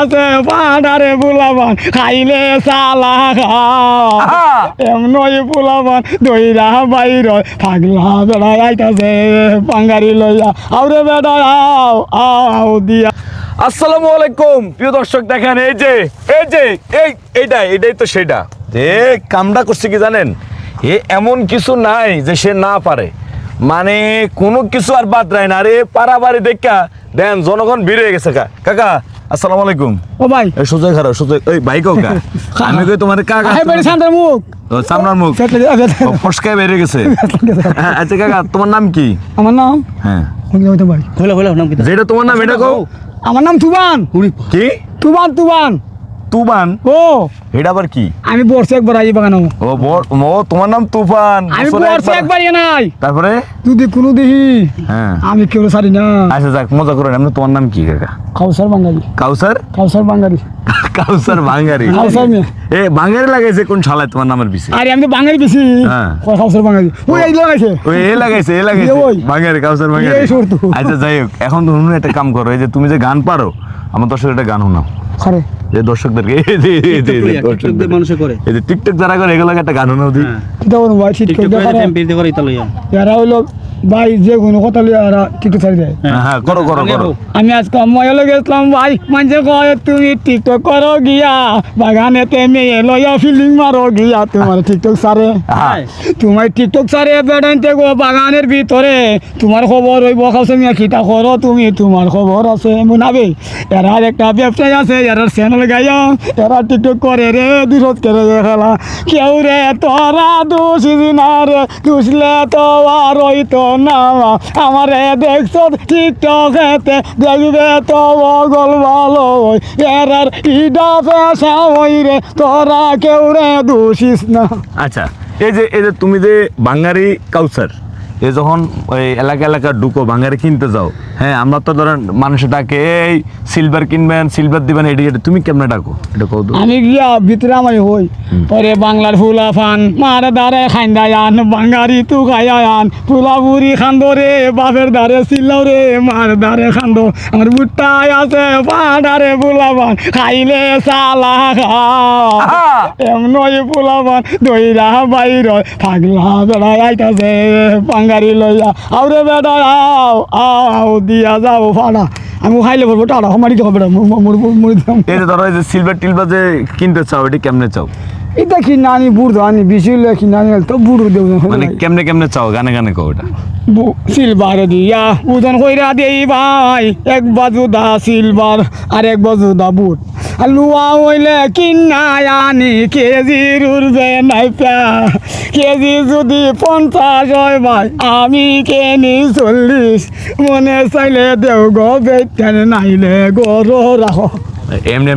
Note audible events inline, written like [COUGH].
আছে পাহাড়ারে বুলাবান খাইলে সালা খা। এমনই বুলাবান দইরা বাইর পাগলা বেড়া আইতাছে পাঙ্গারি লইয়া। আউরে বেড়া আও আও দিয়া। আসসালামু আলাইকুম। প্রিয় দর্শক দেখেন এই যে এই যে এই এইটা এটাই তো সেটা যে কামটা করছে কি জানেন? এ এমন কিছু নাই যে সে না পারে। মানে কোনো কিছু আর বাদ রায় না। আরে পারাবাড়ি দেখা দেন জনগণ ভিড় গেছে কা কাকা আসসালামু আলাইকুম। ও ভাই। এই সুজয় খারাপ সুজয় এই ভাই কাকা আমি কই তোমার কাকা আই বাড়ি সামনের মুখ। ও, সামনের মুখ। ফসকায় বেরিয়ে গেছে। হ্যাঁ, আচ্ছা কাকা তোমার নাম কি? আমার নাম? হ্যাঁ। ভাই নাম কি? যেটা তোমার নাম এটা কও। আমার নাম তুবান কি? তুবান তুবান তুবান ও। এটা আবার কি? আমি বর্ষে একবার আই বাগানো ও বর ও তোমার নাম তুফান। আমি বর্ষে একবার- একবার নাই। তারপরে? যদি কোনো দেখি হ্যাঁ। আমি কেউ সারি না। আচ্ছা যাক মজা করেন আপনি তোমার নাম কি কাকা? কাউসার বাঙালি। কাউসার? কাউসার বাঙালি। [LAUGHS] কাউসার ভাঙ্গারি কাউসার মেয়ে। এ ভাঙ্গারি লাগাইছে কোন শালায় তোমার নামের পিছে? আরে আমি তো বাঙালি বেশি হ্যাঁ। কাউসার বাঙালি? ওই এই লাগাইছে। ওই এ লাগাইছে এ লাগাইছে। ভাঙ্গারি কাউসার সুরতু। আচ্ছা যাই হোক এখন তো শুনুন একটা কাম করো। এই যে তুমি যে গান পারো আমার দর্শক একটা গান শোনাও। খরে যে দর্শকদেরকে এই যে- টিকটক দর্শকদের। মানুষে করে। এই যে টিকটক যারা করে এগুলো একটা গান দিই এরা হইল ভাই যে কোনো কথা লিয়ে এরা টিকটক ছাড়ি দেয়। হ্যাঁ হ্যাঁ করো করো করো। আমি আজকে ময়লে গেছিলাম ভাই মানে কয় তুমি টিকটক করো গিয়া বাগানেতে মেয়ে লইয়া ফিল্ডিং মারো গিয়া তোমার টিকটক সারে হ্যাঁ। তোমার টিকটক সারে বেড়াইতে গো বাগানের ভিতরে। তোমার খবর ওই বকাছে মিয়া খিতা করো তুমি? তোমার খবর আছে মুনাবে এরার একটা ব্যবসায় আছে এরার চ্যানেল গাইয়া এরা টিকটক করে রে বিরোধ করে খেলা। কেউ রে তোরা দোষিস না রে দুষলে তো আর হইতো না আমার দেখছ টিকটক এতে দেখবে তো বগল ভালো ওই এরার ইডা পেশা ওই রে, তোরা কেউ রে দোষিস না। আচ্ছা এই যে এই যে তুমি যে বাঙালি কাউসার এ যখন ওই এলাকা এলাকা ঢুকো বাঙালি কিনতে যাও হ্যাঁ আমরা তো ধরেন মানুষে ডাকে এই সিলভার কিনবেন সিলভার দিবেন এটি এটি তুমি কেমনে ডাকো? এটা তো। আমি গিয়া ভিতরে আমি হই। পরে বাংলার ফুলা ফান মার দারে খাইন্দায় আন বাঙারি তু খাইয়া আন ফুলা বুড়ি খান্দ রে বাপের দারে চিল্লাও রে মার দারে খান্দ। আমার বুট্টায় আছে পাড়ারে ফুলা ফান খাইলে সালা খা। এমনই বুলাবান দইরা বাইর পাগলা বেড়া আইতাছে পাঙ্গারি লইয়া আউরে বেড়া আও আও দিয়া যাও ফাড়া আমি খাইলে বলব টাড়া আমারই তো হবে না এই যে ধরো এই যে সিলভার টিলভার যে কিনতে চাও এটি কেমনে চাও? এটা কি নানি বুড়ো আনি বেশি হলে কি নানি তো বুড়ো দেব মানে কেমনে কেমনে চাও গানে গানে কও এটা। সিলভার দিয়া ওজন কইরা দেই ভাই এক বাজু দা সিলভার আর এক বাজু দা বুট। আর লুয়া হইলে কিনাই আনি কেজির উঠবে নাই পা কেজি যদি পঞ্চাশ হয় ভাই, আমি কেনি চল্লিশ? মনে চাইলে দেও গো বেটেন নাইলে গরো রাখো এমনি